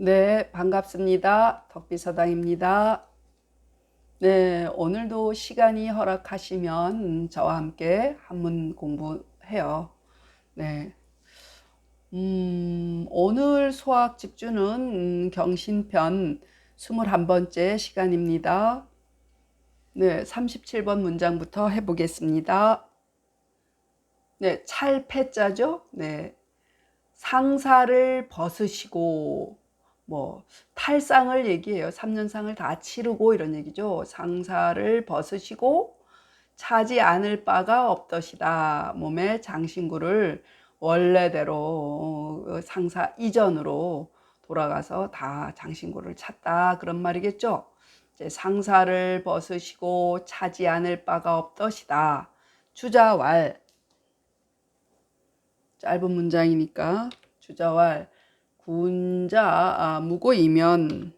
네, 반갑습니다. 덕비서당입니다. 네, 오늘도 시간이 허락하시면 저와 함께 한문 공부해요. 네. 음, 오늘 수학 집주는 음, 경신편 21번째 시간입니다. 네, 37번 문장부터 해보겠습니다. 네, 찰패자죠? 네. 상사를 벗으시고 뭐 탈상을 얘기해요. 3년상을 다 치르고 이런 얘기죠. 상사를 벗으시고 차지 않을 바가 없더시다. 몸의 장신구를 원래대로 어, 상사 이전으로 돌아가서 다 장신구를 찼다. 그런 말이겠죠. 상사를 벗으시고 차지 않을 바가 없더시다. 주자왈 짧은 문장이니까 주자왈 군자 아, 무고이면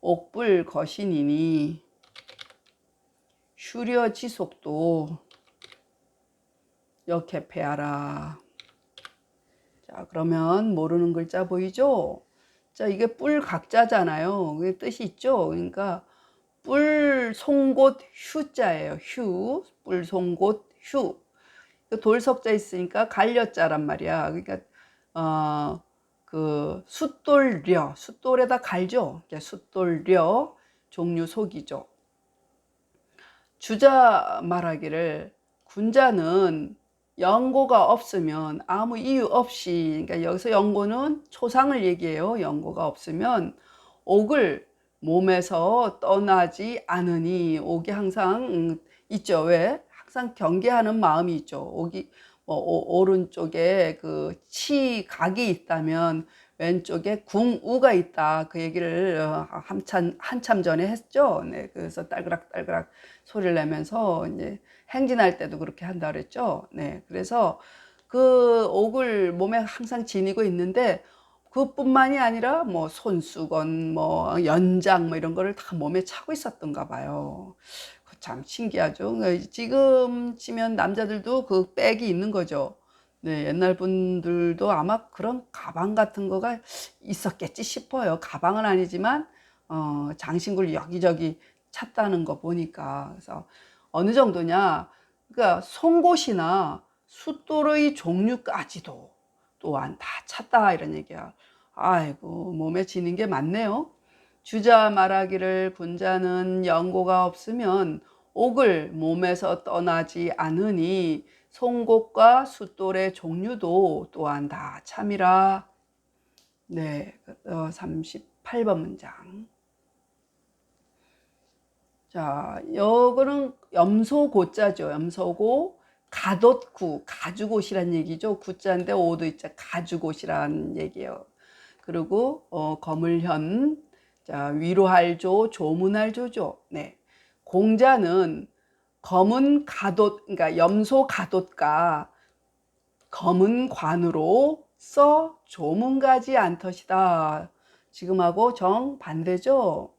옥불 거신이니 휴려 지속도 역해패하라. 자 그러면 모르는 글자 보이죠? 자 이게 뿔 각자잖아요. 그게 뜻이 있죠. 그러니까 뿔 송곳 휴자예요. 휴, 뿔 송곳 휴. 돌석자 있으니까 갈려자란 말이야. 그러니까 어, 그 숫돌려, 숫돌에다 갈죠. 숫돌려 종류 속이죠. 주자 말하기를 군자는 연고가 없으면 아무 이유 없이 그러니까 여기서 연고는 초상을 얘기해요. 연고가 없으면 옥을 몸에서 떠나지 않으니 옥이 항상 있죠. 왜? 항상 경계하는 마음이 있죠. 옥이 뭐 오, 오른쪽에 그 치각이 있다면 왼쪽에 궁우가 있다. 그 얘기를 어, 한참 한참 전에 했죠. 네, 그래서 딸그락 딸그락 소리를 내면서 이제 행진할 때도 그렇게 한다 그랬죠. 네, 그래서 그 옥을 몸에 항상 지니고 있는데 그뿐만이 아니라 뭐 손수건, 뭐 연장 뭐 이런 거를 다 몸에 차고 있었던가 봐요. 참 신기하죠. 그러니까 지금 치면 남자들도 그 백이 있는 거죠. 네, 옛날 분들도 아마 그런 가방 같은 거가 있었겠지 싶어요. 가방은 아니지만 어, 장신구를 여기저기 찼다는 거 보니까 그래서 어느 정도냐, 그러니까 송곳이나 숫돌의 종류까지도 또한 다 찼다 이런 얘기야. 아이고 몸에 지는 게 많네요. 주자 말하기를 군자는 연고가 없으면 옥을 몸에서 떠나지 않으니 송곳과 숫돌의 종류도 또한 다 참이라. 네, 38번 어, 문장. 자, 요거는 염소고자죠. 염소고 가돛구, 가죽옷이란 얘기죠. 구자인데 오도 있자 가죽옷이란 얘기예요. 그리고 어, 거물현, 자, 위로할 조, 조문할 조죠. 네. 공자는 검은 가돛, 그러니까 염소 가돛과 검은 관으로 써 조문가지 않듯이다. 지금하고 정 반대죠.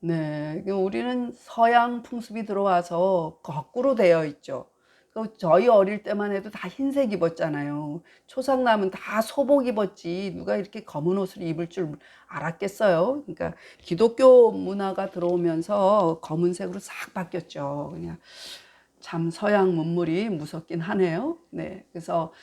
네, 우리는 서양 풍습이 들어와서 거꾸로 되어 있죠. 그 저희 어릴 때만 해도 다 흰색 입었잖아요. 초상남은 다 소복 입었지 누가 이렇게 검은 옷을 입을 줄 알았겠어요. 그러니까 기독교 문화가 들어오면서 검은색으로 싹 바뀌었죠. 그냥 참 서양 문물이 무섭긴 하네요. 네, 그래서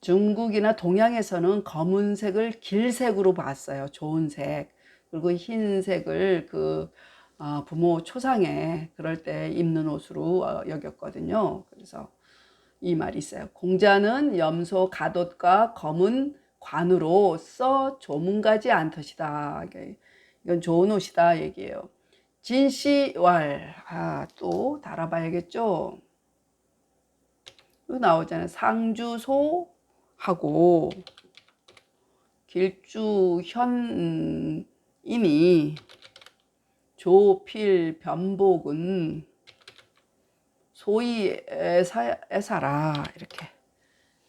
중국이나 동양에서는 검은색을 길색으로 봤어요. 좋은 색. 그리고 흰색을 그 어, 부모 초상에 그럴 때 입는 옷으로 어, 여겼거든요. 그래서 이 말이 있어요. 공자는 염소 가돛과 검은 관으로 써 조문가지 않듯이다. 이건 좋은 옷이다 얘기예요. 진시왈 아, 또 달아봐야겠죠. 또 나오잖아요. 상주소 하고 길주현인이 조필 변복은 소위 애사, 애사라 이렇게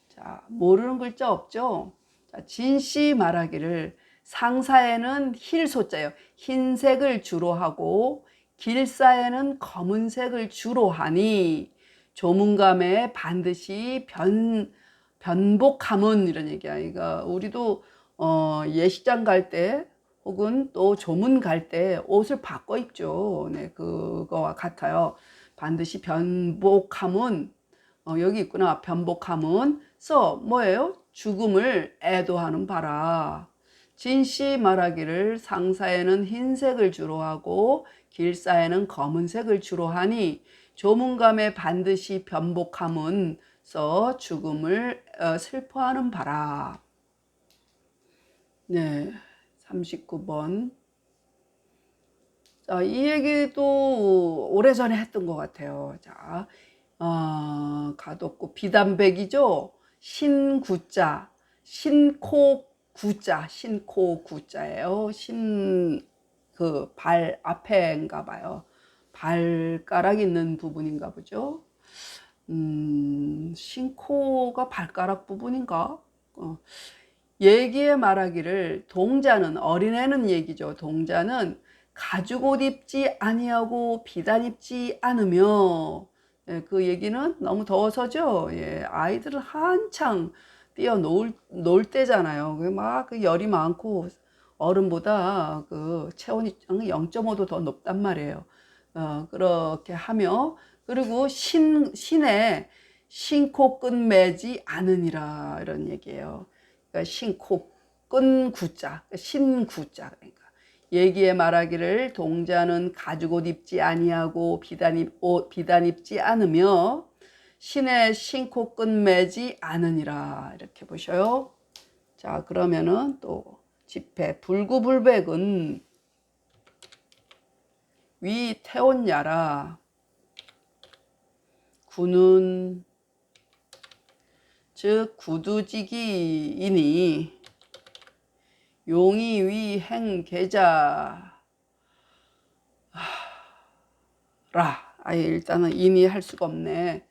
자 모르는 글자 없죠 자, 진씨 말하기를 상사에는 힐소자요 흰색을 주로 하고 길사에는 검은색을 주로 하니 조문감에 반드시 변 변복함은 이런 얘기야. 이거 우리도 어, 예식장 갈 때 혹은 또 조문 갈 때 옷을 바꿔 입죠. 네, 그거와 같아요. 반드시 변복함은 어, 여기 있구나. 변복함은 써 뭐예요? 죽음을 애도하는 바라. 진씨 말하기를 상사에는 흰색을 주로 하고 길사에는 검은색을 주로 하니 조문감에 반드시 변복함은 써 죽음을 어, 슬퍼하는 바라. 네, 39번. 자, 이 얘기도 오래전에 했던 것 같아요. 자, 어, 가뒀고 비단백이죠. 신구자, 신코 구자, 신코 구자예요. 신 그 발 앞에인가 봐요. 발가락 있는 부분인가 보죠. 음, 신코가 발가락 부분인가? 어. 얘기에 말하기를 동자는 어린애는 얘기죠. 동자는 가죽 옷 입지 아니하고 비단 입지 않으며 예, 그 얘기는 너무 더워서죠. 예, 아이들은 한창 뛰어 놀, 놀 때잖아요. 막 그 열이 많고 어른보다 그 체온이 0.5도 더 높단 말이에요. 어, 그렇게 하며 그리고 신 신에 신코 끝매지 않으니라 이런 얘기예요. 그러니까 신코 끈 구자, 신구자 얘기에 말하기를 동자는 가죽 옷 입지 아니하고 비단 입 옷 비단 입지 않으며 신의 신코 끝매지 않으니라 이렇게 보셔요. 자 그러면은 또 집회 불구불백은 위 태온야라 구는 즉 구두지기이니 용이 위행 계자 라. 아예 일단은 인이 할 수가 없네.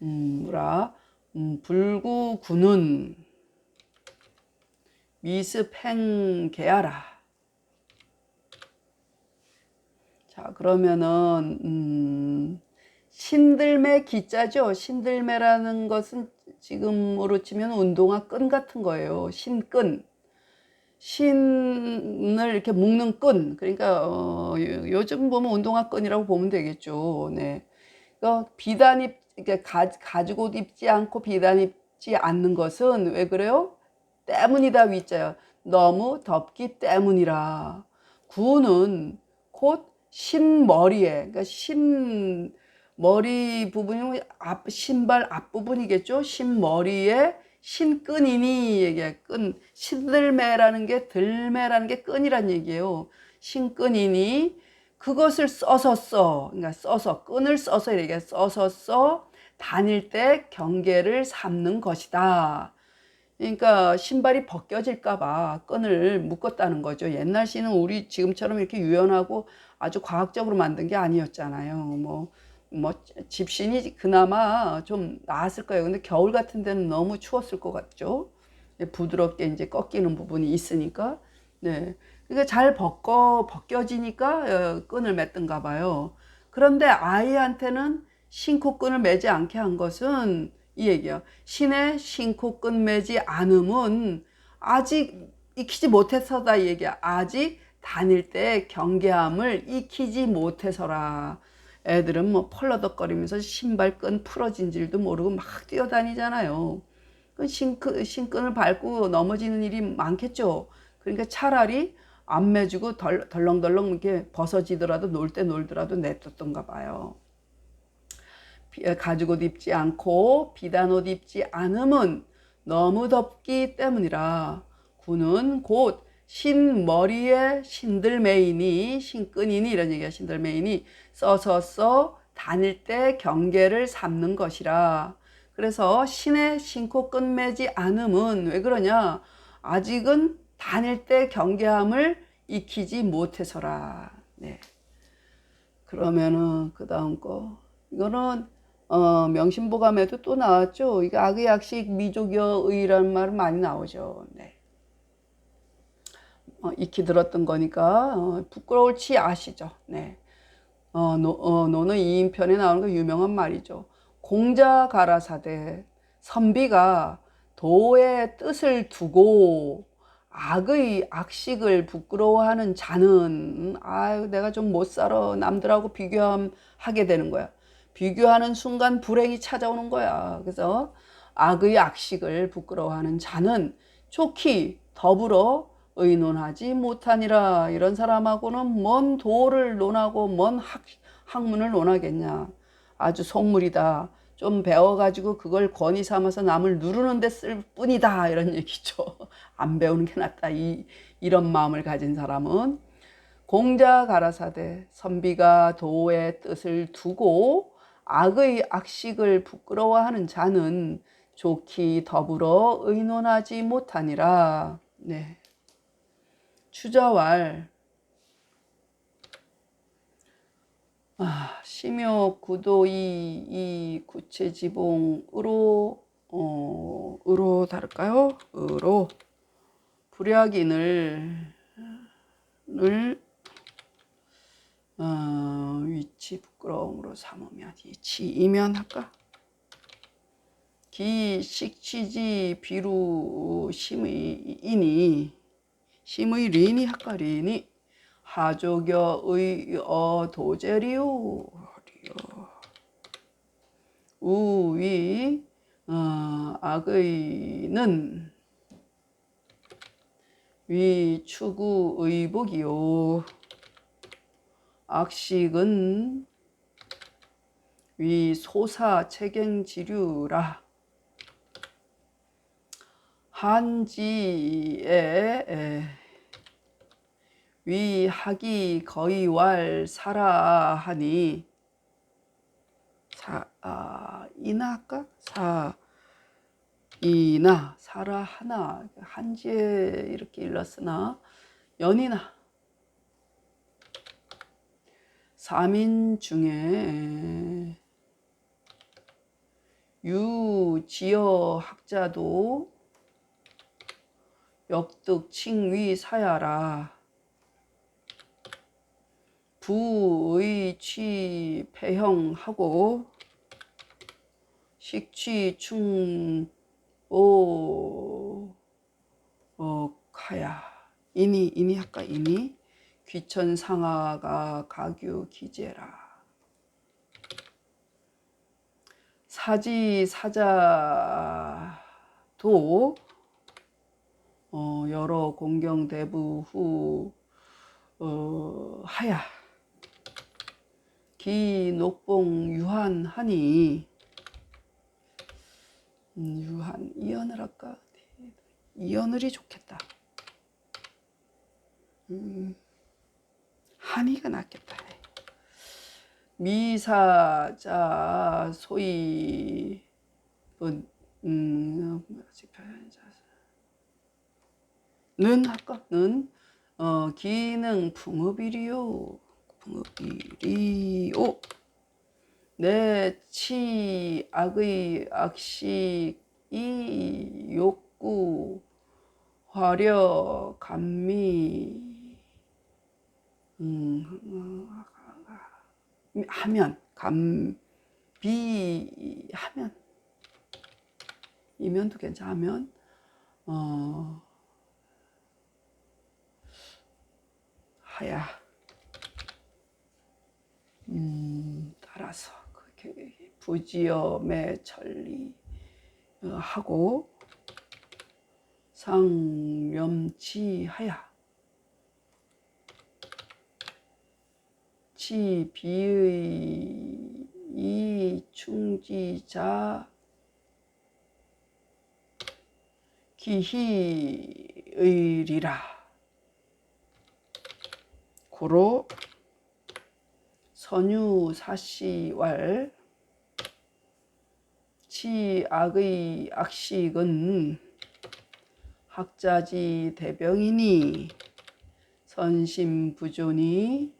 음라. 음, 불구구는 미습행 계하라. 자 그러면은 음, 신들매 기자죠. 신들매라는 것은 지금으로 치면 운동화 끈 같은 거예요. 신끈 신을 이렇게 묶는 끈. 그러니까 어, 요즘 보면 운동화 끈이라고 보면 되겠죠. 네. 그러니까 비단 입 그러니까 가, 가지고 옷 입지 않고 비단 입지 않는 것은 왜 그래요? 때문이다 위자요. 너무 덥기 때문이라. 구는 곧 신머리에 그러니까 신 머리 부분이 앞 신발 앞부분이겠죠? 신머리에 신끈이니 얘기야 끈 신들매라는 게 들매라는 게 끈이란 얘기예요 신끈이니 그것을 써서 써 그러니까 써서 끈을 써서 이렇게 써서 써 다닐 때 경계를 삼는 것이다 그러니까 신발이 벗겨질까봐 끈을 묶었다는 거죠. 옛날 시는 우리 지금처럼 이렇게 유연하고 아주 과학적으로 만든 게 아니었잖아요. 뭐, 뭐, 집신이 그나마 좀 나았을 거예요. 근데 겨울 같은 데는 너무 추웠을 것 같죠. 부드럽게 이제 꺾이는 부분이 있으니까. 네. 그러니까 잘 벗겨, 벗겨지니까 어, 끈을 맸던가 봐요. 그런데 아이한테는 신코끈을 매지 않게 한 것은 이 얘기야. 신의 신코 끝매지 않음은 아직 익히지 못해서다 이 얘기야. 아직 다닐 때 경계함을 익히지 못해서라. 애들은 뭐 펄러덕거리면서 신발끈 풀어진 줄도 모르고 막 뛰어다니잖아요. 그 신끈, 신끈을 밟고 넘어지는 일이 많겠죠. 그러니까 차라리 안 매주고 덜, 덜렁덜렁 이렇게 벗어지더라도 놀 때 놀더라도 냅뒀던가 봐요. 가죽 옷 입지 않고 비단 옷 입지 않음은 너무 덥기 때문이라 구는 곧 신머리에 신들매이니 신끈이니 이런 얘기야 신들매이니 써서 써 다닐 때 경계를 삼는 것이라 그래서 신의 신코 끝매지 않음은 왜 그러냐 아직은 다닐 때 경계함을 익히지 못해서라 네. 그러면은 그 다음 거 이거는 어, 명심보감에도 또 나왔죠. 이게 악의 약식 미조교의라는 말 많이 나오죠. 네. 어, 익히 들었던 거니까 어, 부끄러울지 아시죠. 네. 어, 노, 어, 노는 2인편에 나오는 거 유명한 말이죠. 공자 가라사대 선비가 도의 뜻을 두고 악의 악식을 부끄러워하는 자는 아유 내가 좀 못 살아 남들하고 비교하게 되는 거야. 비교하는 순간 불행이 찾아오는 거야. 그래서 악의 악식을 부끄러워하는 자는 좋기 더불어 의논하지 못하니라. 이런 사람하고는 뭔 도를 논하고 뭔 학, 학문을 논하겠냐. 아주 속물이다. 좀 배워가지고 그걸 권위 삼아서 남을 누르는 데 쓸 뿐이다. 이런 얘기죠. 안 배우는 게 낫다. 이, 이런 마음을 가진 사람은 공자 가라사대 선비가 도의 뜻을 두고 악의 악식을 부끄러워하는 자는 좋기 더불어 의논하지 못하니라. 네. 추자왈 아, 심욕 구도이 이 구체지봉으로 어, 으로 다를까요? 으로 불약인을 을 어, 위치 부끄러움으로 삼으면 위치 이면 할까? 기 식취지 비루 심의 이니 심의 린이 할까 린이 하조겨 의어 도제리오 우위 어, 악의는 위 추구 의복이요. 악식은 위 소사 책행지류라 한지에 에, 위 하기 거의왈 사라하니 사 아, 이나 할까? 사 이나 사라 하나 한지에 이렇게 일렀으나 연이나 삼인 중에 유지어 학자도 역득 칭위 사야라. 부의 취 폐형하고 식취 충오 어 가야. 이니 이니 할까 이니? 귀천 상하가 가규 기제라. 사지 사자도 어, 여러 공경 대부 후 어, 하야. 기 녹봉 유한하니. 음, 유한 이연을 할까 이연을이 좋겠다. 음, 한이가 낫겠다. 미사자 소위 뭐, 음, 는 할까? 는 어, 기능 풍업이리요. 풍업이리요. 내 치 악의 악식이 욕구 화려 감미 음, 하면 감비 하면 이면도 괜찮으면 어 하야. 음 따라서 그렇게 부지엄의 천리 어, 하고 상염치하야. 치 비의 이 충지자 기희의리라 고로 선유 사시왈 치악의 악식은 학자지 대병이니 선심부존이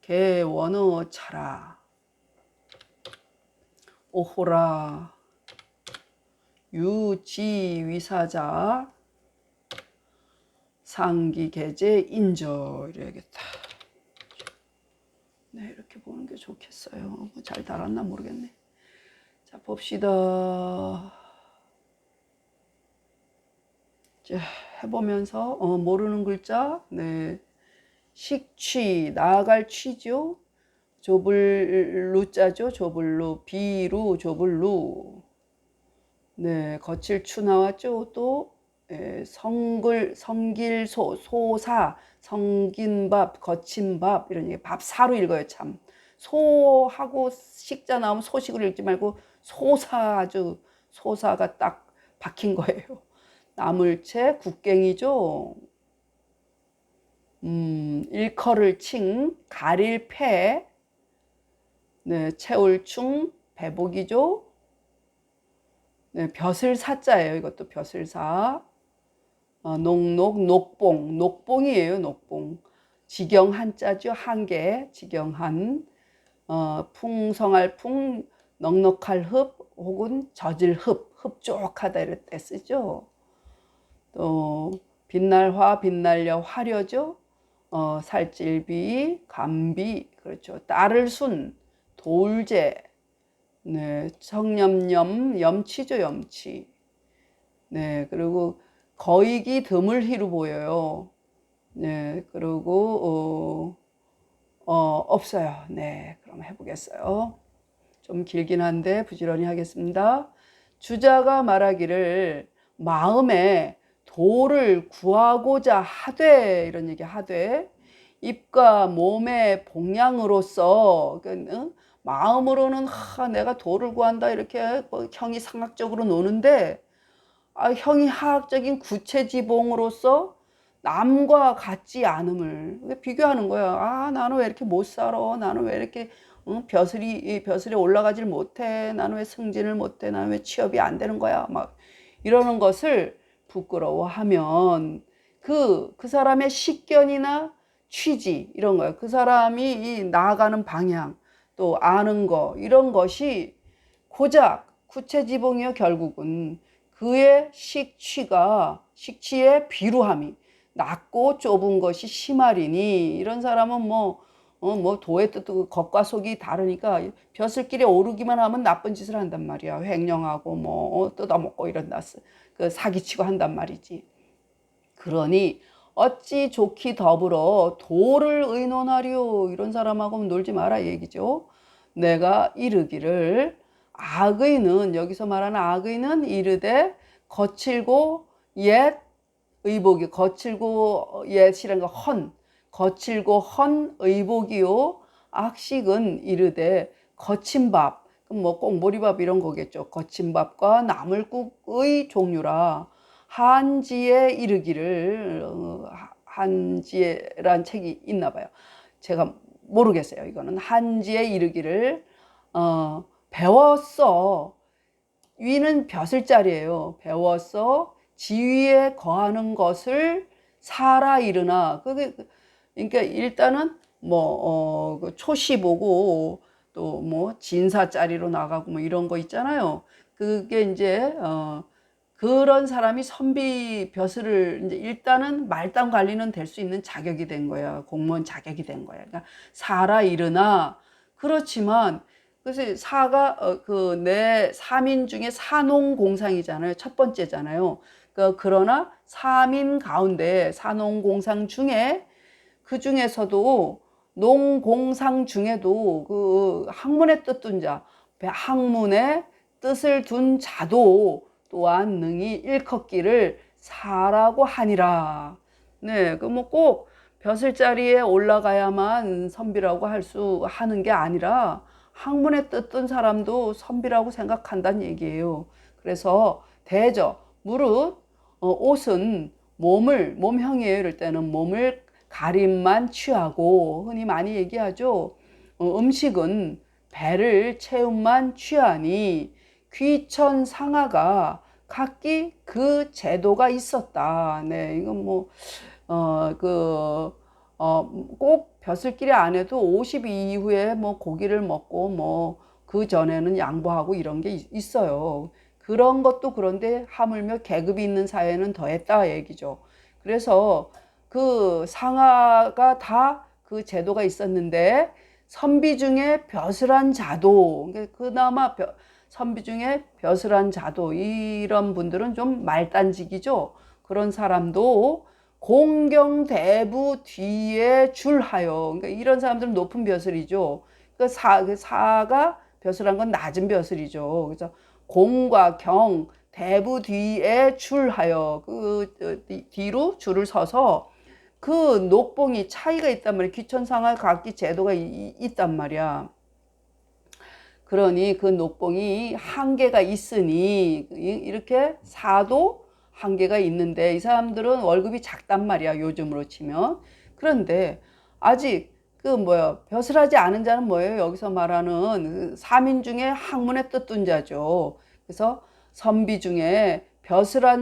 개원어 차라. 오호라. 유지위사자 상기 계제 인저 이래야겠다. 네 이렇게 보는 게 좋겠어요. 뭐잘 달았나 모르겠네. 자 봅시다. 자 해보면서 어, 모르는 글자 네 식취 나아갈 취죠 조불 루자죠 조불루 비루 조불루 네 거칠 추 나왔죠 또 예, 성글 성길소 소사 성긴밥 거친밥 이런 얘기 밥 사로 읽어요 참 소하고 식자 나오면 소식으로 읽지 말고 소사 아주 소사가 딱 박힌 거예요. 나물채 국갱이죠. 음, 일커를 칭, 가릴 패, 네, 채울 충, 배복이죠. 네, 벼슬 사자예요. 이것도 벼슬 사. 어, 녹록, 녹봉, 녹봉이에요. 녹봉. 지경 한자죠. 한개, 지경 한. 어, 풍성할 풍, 넉넉할 흡, 혹은 젖을 흡, 흡족하다 이럴 때 쓰죠. 또 빛날화, 빛날려 화려죠. 어, 살찔비, 감비, 그렇죠. 딸을 순, 돌제, 네, 청렴염, 염치죠, 염치. 네, 그리고 거익이 드물히로 보여요. 네, 그리고 어, 어, 없어요. 네, 그럼 해보겠어요. 좀 길긴 한데 부지런히 하겠습니다. 주자가 말하기를 마음에 도를 구하고자 하되 이런 얘기 하되 입과 몸의 봉양으로서 그, 마음으로는 하, 내가 도를 구한다 이렇게 뭐 형이 상학적으로 노는데 아, 형이 하학적인 구체지봉으로서 남과 같지 않음을 비교하는 거야. 아 나는 왜 이렇게 못 살아? 나는 왜 이렇게 응? 벼슬이 벼슬에 올라가질 못해. 나는 왜 승진을 못해. 나는 왜 취업이 안 되는 거야. 막 이러는 것을 부끄러워하면 그, 그 사람의 식견이나 취지 이런 거예요. 그 사람이 나아가는 방향 또 아는 거 이런 것이 고작 구체지봉이요 결국은 그의 식취가 식취의 비루함이 낮고 좁은 것이 심하리니 이런 사람은 뭐 어, 뭐 도의 뜻도 겉과 속이 다르니까 벼슬길에 오르기만 하면 나쁜 짓을 한단 말이야. 횡령하고 뭐 어, 뜯어먹고 이런다. 그 사기치고 한단 말이지. 그러니 어찌 좋기 더불어 도를 의논하리요. 이런 사람하고 놀지 마라 얘기죠. 내가 이르기를 악의는 여기서 말하는 악의는 이르되 거칠고 옛 의복이 거칠고 옛이라는 거 헌. 거칠고 헌 의복이요 악식은 이르되 거친 밥, 뭐꼭 모리밥 이런 거겠죠. 거친 밥과 나물국의 종류라 한지에 이르기를 어, 한지에란 책이 있나 봐요. 제가 모르겠어요. 이거는 한지에 이르기를 어, 배웠어. 위는 벼슬 자리예요. 배웠어. 지위에 거하는 것을 살아 이르나. 그게 그러니까 일단은 뭐 어, 그 초시 보고 또 뭐 진사 자리로 나가고 뭐 이런 거 있잖아요. 그게 이제 어 그런 사람이 선비 벼슬을 이제 일단은 말단 관리는 될 수 있는 자격이 된 거야. 공무원 자격이 된 거야. 그러니까 사라 이르나 그렇지만 그래서 사가 어, 그내 사민 중에 사농공상이잖아요. 첫 번째잖아요. 그 그러나 사민 가운데 사농공상 중에 그 중에서도 농공상 중에도 그 학문의 뜻 둔 자, 학문의 뜻을 둔 자도 또한 능히 일컫기를 사라고 하니라. 네, 그 뭐 꼭 벼슬 자리에 올라가야만 선비라고 할 수 하는 게 아니라 학문의 뜻둔 사람도 선비라고 생각한다는 얘기예요. 그래서 대저, 무릇, 어, 옷은 몸을, 몸형이에요. 이럴 때는 몸을 가림만 취하고 흔히 많이 얘기하죠. 어, 음식은 배를 채움만 취하니 귀천 상하가 각기 그 제도가 있었다. 네, 이건 뭐, 어, 그, 어, 꼭 벼슬길이 안 해도 50 이후에 뭐 고기를 먹고 뭐 그 전에는 양보하고 이런 게 있어요. 그런 것도 그런데 하물며 계급이 있는 사회는 더했다 얘기죠. 그래서 그 상하가 다 그 제도가 있었는데 선비 중에 벼슬한 자도 그러니까 그나마 선비 중에 벼슬한 자도 이런 분들은 좀 말단직이죠. 그런 사람도 공경대부 뒤에 줄하여 그러니까 이런 사람들은 높은 벼슬이죠. 그 사, 그 사가 벼슬한 건 낮은 벼슬이죠. 그래서 공과 경 대부 뒤에 줄하여 그 어, 뒤로 줄을 서서 그 녹봉이 차이가 있단 말이야. 귀천상할 각기 제도가 이, 있단 말이야. 그러니 그 녹봉이 한계가 있으니 이렇게 사도 한계가 있는데 이 사람들은 월급이 작단 말이야 요즘으로 치면 그런데 아직 그 뭐야 벼슬하지 않은 자는 뭐예요 여기서 말하는 그 사민 중에 학문의 뜻둔 자죠 그래서 선비 중에 벼슬한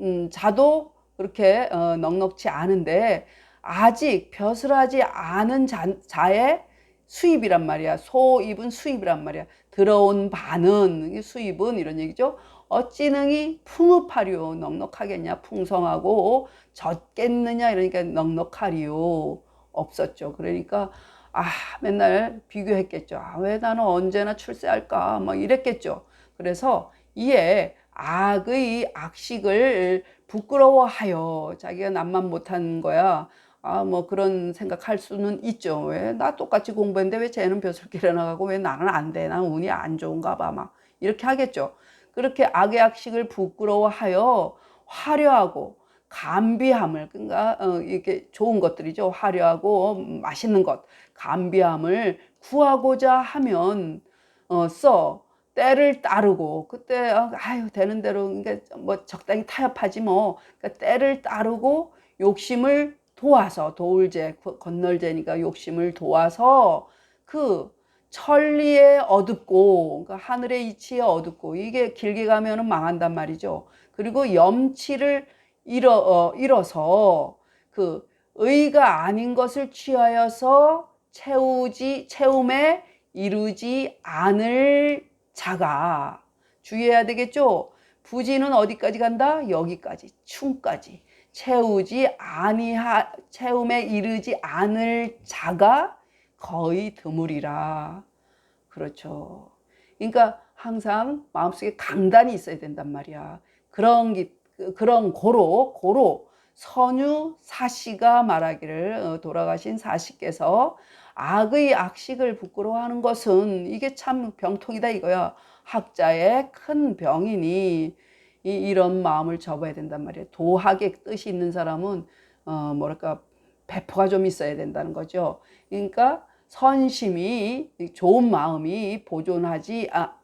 음, 자도 그렇게 어, 넉넉치 않은데 아직 벼슬하지 않은 자, 자의 수입이란 말이야. 소입은 수입이란 말이야. 들어온 반은 수입은 이런 얘기죠. 어찌능이 풍업하리요. 넉넉하겠냐. 풍성하고 젖겠느냐. 이러니까 넉넉하리요. 없었죠. 그러니까 아 맨날 비교했겠죠. 아, 왜 나는 언제나 출세할까? 막 이랬겠죠. 그래서 이에 악의 악식을 부끄러워하여 자기가 남만 못한 거야. 아, 뭐 그런 생각할 수는 있죠. 왜? 나 똑같이 공부했는데 왜 쟤는 벼슬길에 나가고 왜 나는 안 돼? 난 운이 안 좋은가 봐. 막 이렇게 하겠죠. 그렇게 악의 악식을 부끄러워하여 화려하고 감비함을 그러니까 어, 이렇게 좋은 것들이죠. 화려하고 맛있는 것, 감비함을 구하고자 하면 어, 써 때를 따르고 그때 어, 아유 되는 대로 그러니까 뭐 적당히 타협하지 뭐 그러니까 때를 따르고 욕심을 도와서 도울제 건널제니까 욕심을 도와서 그 천리에 어둡고 그러니까 하늘의 이치에 어둡고 이게 길게 가면은 망한단 말이죠. 그리고 염치를 잃어 어, 잃어서 그 의가 아닌 것을 취하여서 채우지 채움에 이루지 않을 자가 주의해야 되겠죠. 부지는 어디까지 간다? 여기까지 충까지 채우지 아니하 채움에 이르지 않을 자가 거의 드물이라. 그렇죠. 그러니까 항상 마음속에 강단이 있어야 된단 말이야. 그런 기, 그런 고로 고로 선유 사시가 말하기를 어, 돌아가신 사시께서 악의 악식을 부끄러워하는 것은 이게 참 병통이다 이거야. 학자의 큰 병이니 이, 이런 마음을 접어야 된단 말이에요. 도학의 뜻이 있는 사람은 어 뭐랄까 배포가 좀 있어야 된다는 거죠. 그러니까 선심이 좋은 마음이 보존하지 아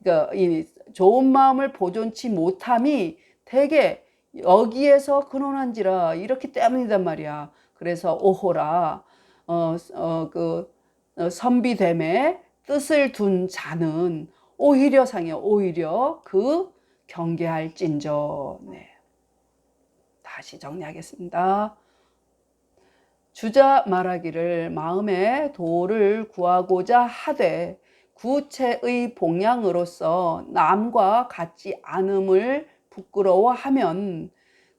그러니까 이 좋은 마음을 보존치 못함이 되게 여기에서 근원한지라 이렇기 때문이단 말이야. 그래서 오호라 어어그 어, 선비됨에 뜻을 둔 자는 오히려 상이요 오히려 그 경계할진저. 네. 다시 정리하겠습니다. 주자 말하기를 마음의 도를 구하고자 하되 구체의 봉양으로서 남과 같지 않음을 부끄러워하면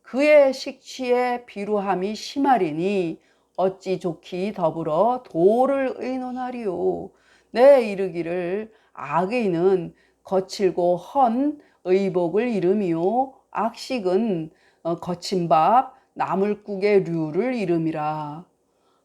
그의 식취의 비루함이 심하리니 어찌 좋기 더불어 도를 의논하리요. 내 이르기를 악의는 거칠고 헌 의복을 이름이요 악식은 어, 거친 밥 나물국의 류를 이름이라.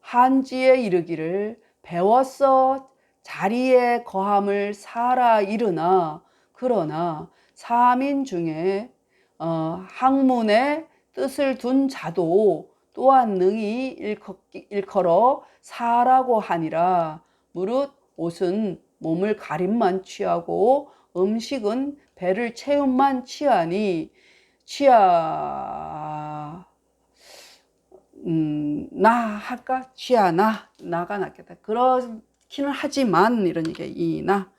한지에 이르기를 배웠어. 자리에 거함을 사라 이르나. 그러나 사민 중에 어, 학문의 뜻을 둔 자도 또한 능히 일커, 일컬어 사라고 하니라. 무릇 옷은 몸을 가림만 취하고 음식은 배를 채움만 취하니 취하 음, 나 할까? 취하나 나가 낫겠다. 그렇기는 하지만 이런 얘기 이나.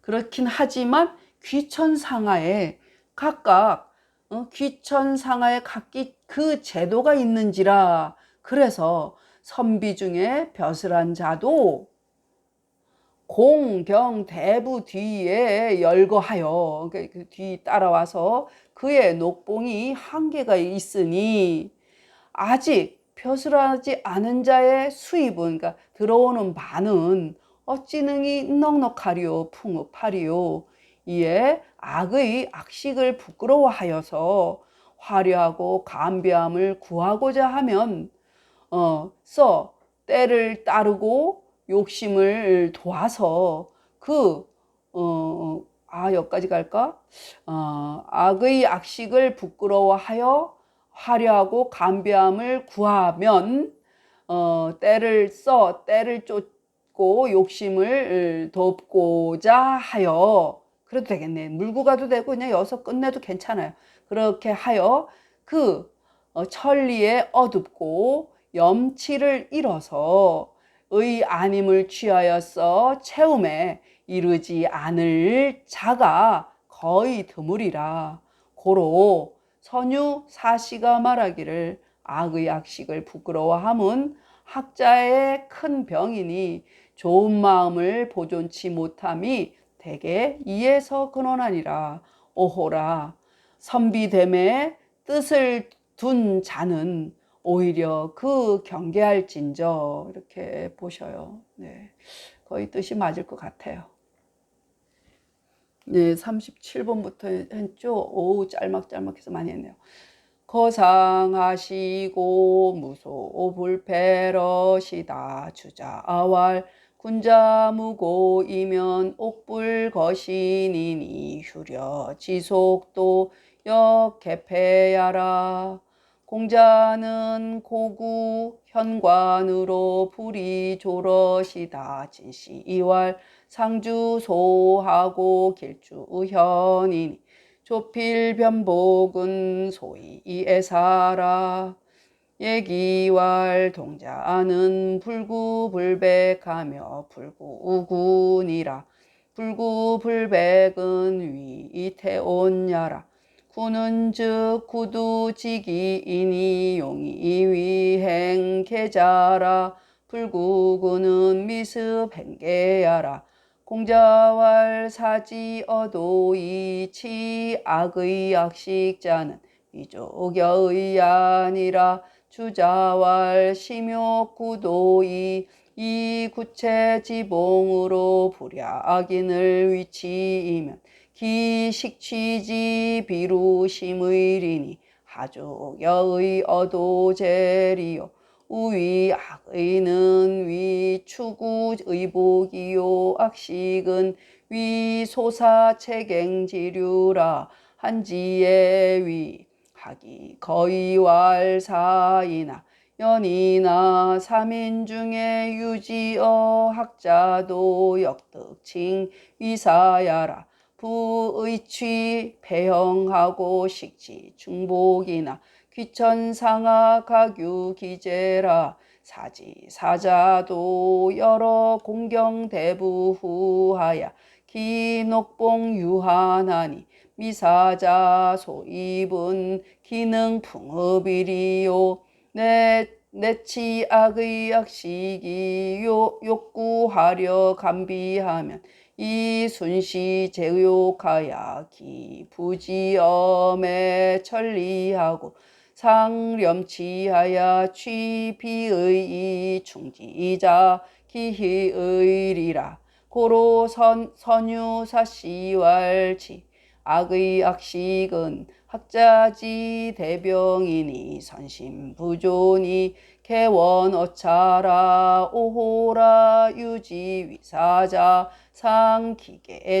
그렇긴 하지만 귀천상하에 각각 어, 귀천상하에 각기 그 제도가 있는지라 그래서 선비 중에 벼슬한 자도 공경 대부 뒤에 열거하여 그뒤 그러니까 따라와서 그의 녹봉이 한계가 있으니 아직 벼슬하지 않은 자의 수입은 그러니까 들어오는 반은 어찌 능히 넉넉하리요 풍업하리요 이에 악의 악식을 부끄러워하여서 화려하고 감비함을 구하고자 하면 어, 써 때를 따르고 욕심을 도와서 그 어, 아 여기까지 갈까? 어, 악의 악식을 부끄러워하여 화려하고 감비함을 구하면 어, 때를 써 때를 쫓고 욕심을 돕고자 하여 그래도 되겠네. 물고 가도 되고 그냥 여기서 끝내도 괜찮아요. 그렇게 하여 그 어, 천리에 어둡고 염치를 잃어서 의 아님을 취하여서 채움에 이르지 않을 자가 거의 드물이라 고로 선유 사시가 말하기를 악의 악식을 부끄러워함은 학자의 큰 병이니 좋은 마음을 보존치 못함이 대개 이에서 근원하니라 오호라 선비됨의 뜻을 둔 자는 오히려 그 경계할진저 이렇게 보셔요. 네, 거의 뜻이 맞을 것 같아요. 네, 37번부터 했죠. 오, 짤막짤막해서 많이 했네요. 거상하시고 무소불패러시다 주자아왈 군자무고 이면 옥불 거신이니 휴려 지속도 역개패야라 공자는 고구 현관으로 불이 조러시다 진시 이왈 상주 소하고 길주현이니 조필 변복은 소위 이에사라 예기왈 동자는 불구불백하며 불구우군이라. 불구불백은 위이태온야라. 구는 즉 구두지기이니 용이 위행 계자라. 불구구는 미습 행계야라 공자왈 사지 어도 이 치 악의 악식자는 위족여의 아니라 주자왈 심욕구도이 이 구체 지봉으로 불야악인을 위치이면 기식취지 비루심의리니 하족여의 어도제리요 우위 악의는 위 추구 의복이요 악식은 위 소사 체갱지류라 한지의 위 하기 거의 왈사이나 연이나 삼인 중에 유지어 학자도 역득칭 위사야라. 부의취 배형하고 식지 중복이나 귀천상하 가규 기제라. 사지 사자도 여러 공경 대부후하야. 기녹봉 유한하니 미사자 소입은 기능 풍업이리요. 내 내치 악의 악식이 요, 욕구하려 감비하면 이 순시 제욕하야. 기부지엄에 천리하고 상렴치하야 취비의 충지자 기희의리라. 고로 선, 선유사시왈치 악의 악식은 학자지 대병이니 선심부존이 개원어차라 오호라 유지위사자 상기계제인저